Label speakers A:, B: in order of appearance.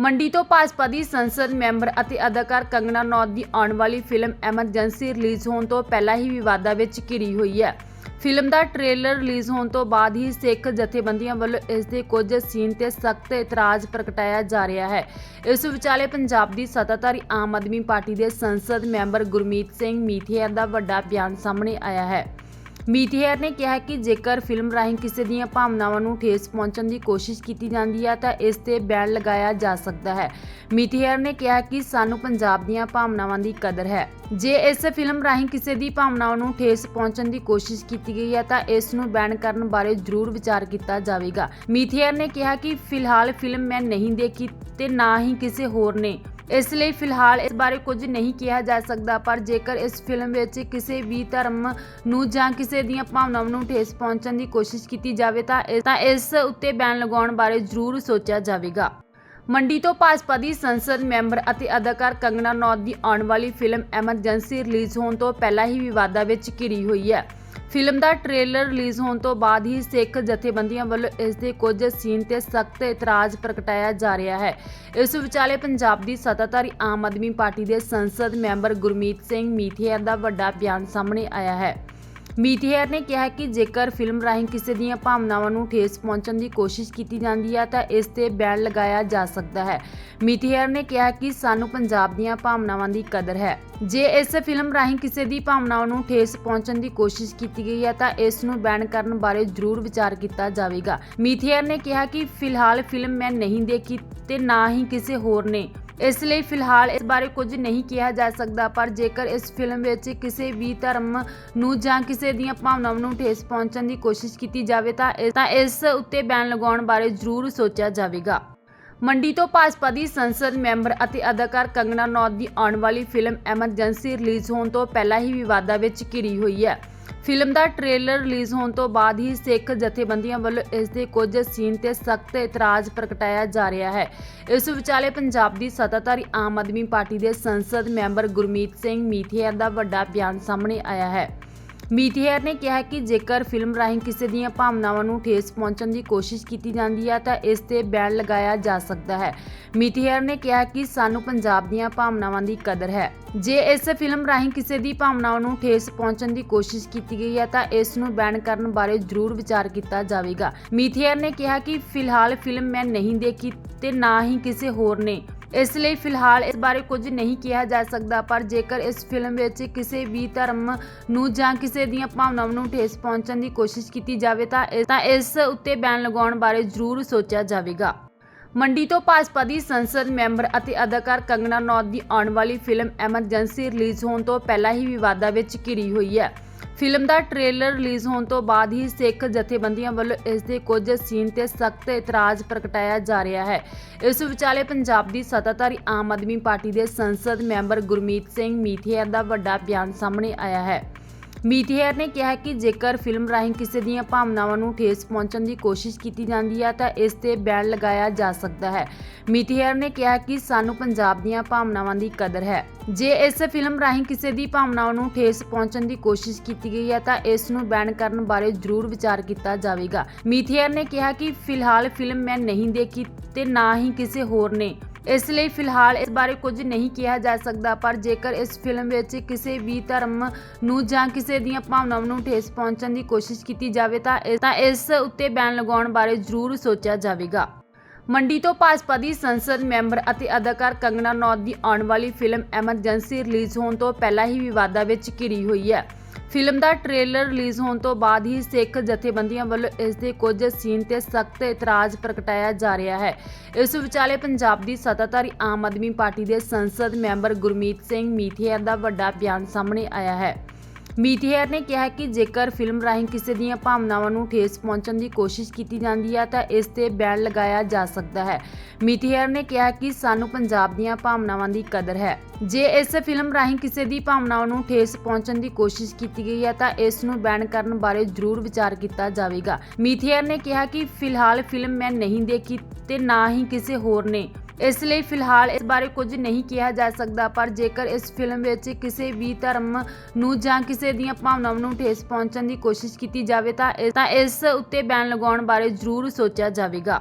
A: ਮੰਡੀ ਤੋਂ ਭਾਜਪਾ ਦੀ ਸੰਸਦ ਮੈਂਬਰ ਅਤੇ ਅਦਾਕਾਰ ਕੰਗਣਾ ਰਣੌਤ ਦੀ ਆਉਣ ਵਾਲੀ ਫਿਲਮ ਐਮਰਜੈਂਸੀ ਰਿਲੀਜ਼ ਹੋਣ ਤੋਂ ਪਹਿਲਾਂ ਹੀ ਵਿਵਾਦਾਂ ਵਿੱਚ ਘਿਰੀ ਹੋਈ ਹੈ। ਫਿਲਮ ਦਾ ਟ੍ਰੇਲਰ ਰਿਲੀਜ਼ ਹੋਣ ਤੋਂ ਬਾਅਦ ਹੀ ਸਿੱਖ ਜਥੇਬੰਦੀਆਂ ਵੱਲੋਂ ਇਸ ਦੇ ਕੁਝ ਸੀਨ ਤੇ ਸਖਤ ਇਤਰਾਜ਼ ਪ੍ਰਗਟਾਇਆ ਜਾ ਰਿਹਾ ਹੈ। ਇਸ ਵਿਚਾਲੇ ਪੰਜਾਬ ਦੀ ਸੱਤਾਧਾਰੀ ਆਮ ਆਦਮੀ ਪਾਰਟੀ ਦੇ ਸੰਸਦ ਮੈਂਬਰ ਗੁਰਮੀਤ ਸਿੰਘ ਮੀਥੇਰ ਦਾ ਵੱਡਾ ਬਿਆਨ ਸਾਹਮਣੇ ਆਇਆ ਹੈ। ਮੀਥੇਰ ਨੇ ਕਿਹਾ ਕਿ ਜੇਕਰ ਫਿਲਮ ਰਾਹੀਂ ਕਿਸੇ ਦੀਆਂ ਭਾਵਨਾਵਾਂ ਨੂੰ ਠੇਸ ਪਹੁੰਚਣ ਦੀ ਕੋਸ਼ਿਸ਼ ਕੀਤੀ ਜਾਂਦੀ ਹੈ ਤਾਂ ਇਸ ਤੇ ਬੈਨ ਲਗਾਇਆ ਜਾ ਸਕਦਾ ਹੈ। ਮੀਥੇਰ ਨੇ ਕਿਹਾ ਕਿ ਸਾਨੂੰ ਪੰਜਾਬ ਦੀਆਂ ਭਾਵਨਾਵਾਂ ਦੀ ਕਦਰ ਹੈ। ਜੇ ਇਸ ਫਿਲਮ ਰਾਹੀਂ ਕਿਸੇ ਦੀ ਭਾਵਨਾਵਾਂ ਨੂੰ ਠੇਸ ਪਹੁੰਚਣ ਦੀ ਕੋਸ਼ਿਸ਼ ਕੀਤੀ ਗਈ ਹੈ ਤਾਂ ਇਸ ਨੂੰ ਬੈਨ ਕਰਨ ਬਾਰੇ ਜ਼ਰੂਰ ਵਿਚਾਰ ਕੀਤਾ ਜਾਵੇਗਾ। ਮੀਥੇਅਰ ਨੇ ਕਿਹਾ ਕਿ ਫਿਲਹਾਲ ਫਿਲਮ ਮੈਂ ਨਹੀਂ ਦੇਖੀ ਤੇ ਨਾ ਹੀ ਕਿਸੇ ਹੋਰ ਨੇ ਇਸ ਲਈ ਫਿਲਹਾਲ ਇਸ ਬਾਰੇ ਕੁਝ ਨਹੀਂ ਕਿਹਾ ਜਾ ਸਕਦਾ, ਪਰ ਜੇਕਰ ਇਸ ਫਿਲਮ ਵਿੱਚ ਕਿਸੇ ਵੀ ਧਰਮ ਨੂੰ ਜਾਂ ਕਿਸੇ ਦੀਆਂ ਭਾਵਨਾਵਾਂ ਨੂੰ ਠੇਸ ਪਹੁੰਚਣ ਦੀ ਕੋਸ਼ਿਸ਼ ਕੀਤੀ ਜਾਵੇ, ਤਾਂ ਇਸ- ਤਾਂ ਇਸ ਉੱਤੇ ਬੈਨ ਲਗਾਉਣ ਬਾਰੇ ਜ਼ਰੂਰ ਸੋਚਿਆ ਜਾਵੇਗਾ। ਮੰਡੀ ਤੋਂ ਭਾਜਪਾ ਦੀ ਸੰਸਦ ਮੈਂਬਰ ਅਤੇ ਅਦਾਕਾਰ ਕੰਗਣਾ ਨੌਤ ਦੀ ਆਉਣ ਵਾਲੀ ਫਿਲਮ ਐਮਰਜੈਂਸੀ ਰਿਲੀਜ਼ ਹੋਣ ਤੋਂ ਪਹਿਲਾਂ ਹੀ ਵਿਵਾਦਾਂ ਵਿੱਚ ਘਿਰੀ ਹੋਈ ਹੈ। ਫਿਲਮ ਦਾ ਟ੍ਰੇਲਰ ਰਿਲੀਜ਼ ਹੋਣ ਤੋਂ ਬਾਅਦ ਹੀ ਸਿੱਖ ਜਥੇਬੰਦੀਆਂ ਵੱਲੋਂ ਇਸ ਦੇ ਕੁਝ ਸੀਨ ਤੇ ਸਖਤ ਇਤਰਾਜ਼ ਪ੍ਰਗਟਾਇਆ ਜਾ ਰਿਹਾ ਹੈ। ਇਸ ਵਿਚਾਲੇ ਪੰਜਾਬ ਦੀ ਸੱਤਾਧਾਰੀ ਆਮ ਆਦਮੀ ਪਾਰਟੀ ਦੇ ਸੰਸਦ ਮੈਂਬਰ ਗੁਰਮੀਤ ਸਿੰਘ ਮੀਥੇਰ ਦਾ ਵੱਡਾ ਬਿਆਨ ਸਾਹਮਣੇ ਆਇਆ ਹੈ। ਮੀਥੇਰ ਨੇ ਕਿਹਾ ਕਿ ਜੇਕਰ ਫਿਲਮ ਰਾਹੀਂ ਕਿਸੇ ਦੀਆਂ ਭਾਵਨਾਵਾਂ ਨੂੰ ਠੇਸ ਪਹੁੰਚਣ ਦੀ ਕੋਸ਼ਿਸ਼ ਕੀਤੀ ਜਾਂਦੀ ਹੈ, ਤਾਂ ਇਸ ਤੇ ਬੈਨ ਲਗਾਇਆ ਜਾ ਸਕਦਾ ਹੈ। ਮੀਥੇਰ ਨੇ ਕਿਹਾ ਕਿ ਸਾਨੂੰ ਪੰਜਾਬ ਦੀਆਂ ਭਾਵਨਾਵਾਂ ਦੀ ਕਦਰ ਹੈ। ਜੇ ਇਸ ਫਿਲਮ ਰਾਹੀਂ ਕਿਸੇ ਦੀ ਭਾਵਨਾਵਾਂ ਨੂੰ ਠੇਸ ਪਹੁੰਚਣ ਦੀ ਕੋਸ਼ਿਸ਼ ਕੀਤੀ ਗਈ ਹੈ, ਤਾਂ ਇਸ ਨੂੰ ਬੈਨ ਕਰਨ ਬਾਰੇ ਜ਼ਰੂਰ ਵਿਚਾਰ ਕੀਤਾ ਜਾਵੇਗਾ। ਮੀਥੇਰ ਨੇ ਕਿਹਾ ਕਿ ਫਿਲਹਾਲ ਫਿਲਮ ਮੈਂ ਨਹੀਂ ਦੇਖੀ ਤੇ ਨਾ ਹੀ ਕਿਸੇ ਹੋਰ ਨੇ ਇਸ ਲਈ ਫਿਲਹਾਲ ਇਸ ਬਾਰੇ ਕੁਝ ਨਹੀਂ ਕਿਹਾ ਜਾ ਸਕਦਾ, ਪਰ ਜੇਕਰ ਇਸ ਫਿਲਮ ਵਿੱਚ ਕਿਸੇ ਵੀ ਧਰਮ ਨੂੰ ਜਾਂ ਕਿਸੇ ਦੀਆਂ ਭਾਵਨਾਵਾਂ ਨੂੰ ਠੇਸ ਪਹੁੰਚਣ ਦੀ ਕੋਸ਼ਿਸ਼ ਕੀਤੀ ਜਾਵੇ, ਤਾਂ ਇਸ- ਤਾਂ ਇਸ ਉੱਤੇ ਬੈਨ ਲਗਾਉਣ ਬਾਰੇ ਜ਼ਰੂਰ ਸੋਚਿਆ ਜਾਵੇਗਾ। ਮੰਡੀ ਤੋਂ ਭਾਜਪਾ ਦੀ ਸੰਸਦ ਮੈਂਬਰ ਅਤੇ ਅਦਾਕਾਰ ਕੰਗਣਾ ਨੌਤ ਦੀ ਆਉਣ ਵਾਲੀ ਫਿਲਮ ਐਮਰਜੈਂਸੀ ਰਿਲੀਜ਼ ਹੋਣ ਤੋਂ ਪਹਿਲਾਂ ਹੀ ਵਿਵਾਦਾਂ ਵਿੱਚ ਘਿਰੀ ਹੋਈ ਹੈ। ਫਿਲਮ ਦਾ ਟ੍ਰੇਲਰ ਰਿਲੀਜ਼ ਹੋਣ ਤੋਂ ਬਾਅਦ ਹੀ ਸਿੱਖ ਜਥੇਬੰਦੀਆਂ ਵੱਲੋਂ ਇਸ ਦੇ ਕੁਝ ਸੀਨ ਤੇ ਸਖਤ ਇਤਰਾਜ਼ ਪ੍ਰਗਟਾਇਆ ਜਾ ਰਿਹਾ ਹੈ। ਇਸ ਵਿਚਾਲੇ ਪੰਜਾਬ ਦੀ ਸੱਤਾਧਾਰੀ ਆਮ ਆਦਮੀ ਪਾਰਟੀ ਦੇ ਸੰਸਦ ਮੈਂਬਰ ਗੁਰਮੀਤ ਸਿੰਘ ਮੀਥੇਰ ਦਾ ਵੱਡਾ ਬਿਆਨ ਸਾਹਮਣੇ ਆਇਆ ਹੈ। ਮੀਥੇਰ ਨੇ ਕਿਹਾ ਕਿ ਜੇਕਰ ਫਿਲਮ ਰਾਹੀਂ ਕਿਸੇ ਦੀਆਂ ਭਾਵਨਾਵਾਂ ਨੂੰ ਠੇਸ ਪਹੁੰਚਣ ਦੀ ਕੋਸ਼ਿਸ਼ ਕੀਤੀ ਜਾਂਦੀ ਹੈ, ਤਾਂ ਇਸ ਤੇ ਬੈਨ ਲਗਾਇਆ ਜਾ ਸਕਦਾ ਹੈ। ਮੀਥੇਰ ਨੇ ਕਿਹਾ ਕਿ ਸਾਨੂੰ ਪੰਜਾਬ ਦੀਆਂ ਭਾਵਨਾਵਾਂ ਦੀ ਕਦਰ ਹੈ। ਜੇ ਇਸ ਫਿਲਮ ਰਾਹੀਂ ਕਿਸੇ ਦੀ ਭਾਵਨਾਵਾਂ ਨੂੰ ਠੇਸ ਪਹੁੰਚਣ ਦੀ ਕੋਸ਼ਿਸ਼ ਕੀਤੀ ਗਈ ਹੈ, ਤਾਂ ਇਸ ਨੂੰ ਬੈਨ ਕਰਨ ਬਾਰੇ ਜ਼ਰੂਰ ਵਿਚਾਰ ਕੀਤਾ ਜਾਵੇਗਾ। ਮੀਥੇਅਰ ਨੇ ਕਿਹਾ ਕਿ ਫਿਲਹਾਲ ਫਿਲਮ ਮੈਂ ਨਹੀਂ ਦੇਖੀ ਤੇ ਨਾ ਹੀ ਕਿਸੇ ਹੋਰ ਨੇ ਇਸ ਲਈ ਫਿਲਹਾਲ ਇਸ ਬਾਰੇ ਕੁਝ ਨਹੀਂ ਕਿਹਾ ਜਾ ਸਕਦਾ, ਪਰ ਜੇਕਰ ਇਸ ਫਿਲਮ ਵਿੱਚ ਕਿਸੇ ਵੀ ਧਰਮ ਨੂੰ ਜਾਂ ਕਿਸੇ ਦੀਆਂ ਭਾਵਨਾਵਾਂ ਨੂੰ ਠੇਸ ਪਹੁੰਚਣ ਦੀ ਕੋਸ਼ਿਸ਼ ਕੀਤੀ ਜਾਵੇ, ਤਾਂ ਇਸ- ਤਾਂ ਇਸ ਉੱਤੇ ਬੈਨ ਲਗਾਉਣ ਬਾਰੇ ਜ਼ਰੂਰ ਸੋਚਿਆ ਜਾਵੇਗਾ। ਮੰਡੀ ਤੋਂ ਭਾਜਪਾ ਦੀ ਸੰਸਦ ਮੈਂਬਰ ਅਤੇ ਅਦਾਕਾਰ ਕੰਗਣਾ ਨੌਤ ਦੀ ਆਉਣ ਵਾਲੀ ਫਿਲਮ ਐਮਰਜੈਂਸੀ ਰਿਲੀਜ਼ ਹੋਣ ਤੋਂ ਪਹਿਲਾਂ ਹੀ ਵਿਵਾਦਾਂ ਵਿੱਚ ਘਿਰੀ ਹੋਈ ਹੈ। ਫਿਲਮ ਦਾ ਟ੍ਰੇਲਰ ਰਿਲੀਜ਼ ਹੋਣ ਤੋਂ ਬਾਅਦ ਹੀ ਸਿੱਖ ਜਥੇਬੰਦੀਆਂ ਵੱਲੋਂ ਇਸ ਦੇ ਕੁਝ ਸੀਨ ਤੇ ਸਖਤ ਇਤਰਾਜ਼ ਪ੍ਰਗਟਾਇਆ ਜਾ ਰਿਹਾ ਹੈ। ਇਸ ਵਿਚਾਲੇ ਪੰਜਾਬ ਦੀ ਸੱਤਾਧਾਰੀ ਆਮ ਆਦਮੀ ਪਾਰਟੀ ਦੇ ਸੰਸਦ ਮੈਂਬਰ ਗੁਰਮੀਤ ਸਿੰਘ ਮੀਥੇਰ ਦਾ ਵੱਡਾ ਬਿਆਨ ਸਾਹਮਣੇ ਆਇਆ ਹੈ। ਮੀਥੇਰ ਨੇ ਕਿਹਾ ਕਿ ਜੇਕਰ ਫਿਲਮ ਰਾਹੀਂ ਕਿਸੇ ਦੀਆਂ ਭਾਵਨਾਵਾਂ ਨੂੰ ਠੇਸ ਪਹੁੰਚਣ ਦੀ ਕੋਸ਼ਿਸ਼ ਕੀਤੀ ਜਾਂਦੀ ਹੈ ਤਾਂ ਇਸ ਤੇ ਬੈਨ ਲਗਾਇਆ ਜਾ ਸਕਦਾ ਹੈ। ਮੀਥੇਰ ਨੇ ਕਿਹਾ ਕਿ ਸਾਨੂੰ ਪੰਜਾਬ ਦੀਆਂ ਭਾਵਨਾਵਾਂ ਦੀ ਕਦਰ ਹੈ। ਜੇ ਇਸ ਫਿਲਮ ਰਾਹੀਂ ਕਿਸੇ ਦੀ ਭਾਵਨਾਵਾਂ ਨੂੰ ਠੇਸ ਪਹੁੰਚਣ ਦੀ ਕੋਸ਼ਿਸ਼ ਕੀਤੀ ਗਈ ਹੈ ਤਾਂ ਇਸ ਨੂੰ ਬੈਨ ਕਰਨ ਬਾਰੇ ਜ਼ਰੂਰ ਵਿਚਾਰ ਕੀਤਾ ਜਾਵੇਗਾ। ਮੀਥੇਰ ਨੇ ਕਿਹਾ ਕਿ ਫਿਲਹਾਲ ਫਿਲਮ ਮੈਂ ਨਹੀਂ ਦੇਖੀ ਤੇ ਨਾ ਹੀ ਕਿਸੇ ਹੋਰ ਨੇ ਇਸ ਲਈ ਫਿਲਹਾਲ ਇਸ ਬਾਰੇ ਕੁਝ ਨਹੀਂ ਕਿਹਾ ਜਾ ਸਕਦਾ, ਪਰ ਜੇਕਰ ਇਸ ਫਿਲਮ ਵਿੱਚ ਕਿਸੇ ਵੀ ਧਰਮ ਨੂੰ ਜਾਂ ਕਿਸੇ ਦੀਆਂ ਭਾਵਨਾਵਾਂ ਨੂੰ ਠੇਸ ਪਹੁੰਚਣ ਦੀ ਕੋਸ਼ਿਸ਼ ਕੀਤੀ ਜਾਵੇ, ਤਾਂ ਇਸ- ਤਾਂ ਇਸ ਉੱਤੇ ਬੈਨ ਲਗਾਉਣ ਬਾਰੇ ਜ਼ਰੂਰ ਸੋਚਿਆ ਜਾਵੇਗਾ। ਮੰਡੀ ਤੋਂ ਭਾਜਪਾ ਦੀ ਸੰਸਦ ਮੈਂਬਰ ਅਤੇ ਅਦਾਕਾਰ ਕੰਗਨਾ ਨੌਤ ਦੀ ਆਉਣ ਵਾਲੀ ਫਿਲਮ ਐਮਰਜੈਂਸੀ ਰਿਲੀਜ਼ ਹੋਣ ਤੋਂ ਪਹਿਲਾਂ ਹੀ ਵਿਵਾਦਾਂ ਵਿੱਚ ਘਿਰੀ ਹੋਈ ਹੈ। ਫਿਲਮ ਦਾ ਟ੍ਰੇਲਰ ਰਿਲੀਜ਼ ਹੋਣ ਤੋਂ ਬਾਅਦ ਹੀ ਸਿੱਖ ਜਥੇਬੰਦੀਆਂ ਵੱਲੋਂ ਇਸ ਦੇ ਕੁਝ ਸੀਨ ਤੇ ਸਖਤ ਇਤਰਾਜ਼ ਪ੍ਰਗਟਾਇਆ ਜਾ ਰਿਹਾ ਹੈ। ਇਸ ਵਿਚਾਲੇ ਪੰਜਾਬ ਦੀ ਸੱਤਾਧਾਰੀ ਆਮ ਆਦਮੀ ਪਾਰਟੀ ਦੇ ਸੰਸਦ ਮੈਂਬਰ ਗੁਰਮੀਤ ਸਿੰਘ ਮੀਥੇਰ ਦਾ ਵੱਡਾ ਬਿਆਨ ਸਾਹਮਣੇ ਆਇਆ ਹੈ। ਮੀਥੇਰ ਨੇ ਕਿਹਾ ਕਿ ਜੇਕਰ ਫਿਲਮ ਰਾਹੀਂ ਕਿਸੇ ਦੀਆਂ ਭਾਵਨਾਵਾਂ ਨੂੰ ਠੇਸ ਪਹੁੰਚਣ ਦੀ ਕੋਸ਼ਿਸ਼ ਕੀਤੀ ਜਾਂਦੀ ਹੈ ਤਾਂ ਇਸ ਤੇ ਬੈਨ ਲਗਾਇਆ ਜਾ ਸਕਦਾ ਹੈ। ਮੀਥੇਰ ਨੇ ਕਿਹਾ ਕਿ ਸਾਨੂੰ ਪੰਜਾਬ ਦੀਆਂ ਭਾਵਨਾਵਾਂ ਦੀ ਕਦਰ ਹੈ। ਜੇ ਇਸ ਫਿਲਮ ਰਾਹੀਂ ਕਿਸੇ ਦੀ ਭਾਵਨਾਵਾਂ ਨੂੰ ਠੇਸ ਪਹੁੰਚਣ ਦੀ ਕੋਸ਼ਿਸ਼ ਕੀਤੀ ਗਈ ਹੈ ਤਾਂ ਇਸ ਨੂੰ ਬੈਨ ਕਰਨ ਬਾਰੇ ਜ਼ਰੂਰ ਵਿਚਾਰ ਕੀਤਾ ਜਾਵੇਗਾ। ਮੀਥੇਰ ਨੇ ਕਿਹਾ ਕਿ ਫਿਲਹਾਲ ਫਿਲਮ ਮੈਂ ਨਹੀਂ ਦੇਖੀ ਤੇ ਨਾ ਹੀ ਕਿਸੇ ਹੋਰ ਨੇ ਇਸ ਲਈ ਫਿਲਹਾਲ ਇਸ ਬਾਰੇ ਕੁਝ ਨਹੀਂ ਕਿਹਾ ਜਾ ਸਕਦਾ, ਪਰ ਜੇਕਰ ਇਸ ਫਿਲਮ ਵਿੱਚ ਕਿਸੇ ਵੀ ਧਰਮ ਨੂੰ ਜਾਂ ਕਿਸੇ ਦੀਆਂ ਭਾਵਨਾਵਾਂ ਨੂੰ ਠੇਸ ਪਹੁੰਚਣ ਦੀ ਕੋਸ਼ਿਸ਼ ਕੀਤੀ ਜਾਵੇ, ਤਾਂ ਇਸ- ਤਾਂ ਇਸ ਉੱਤੇ ਬੈਨ ਲਗਾਉਣ ਬਾਰੇ ਜ਼ਰੂਰ ਸੋਚਿਆ ਜਾਵੇਗਾ।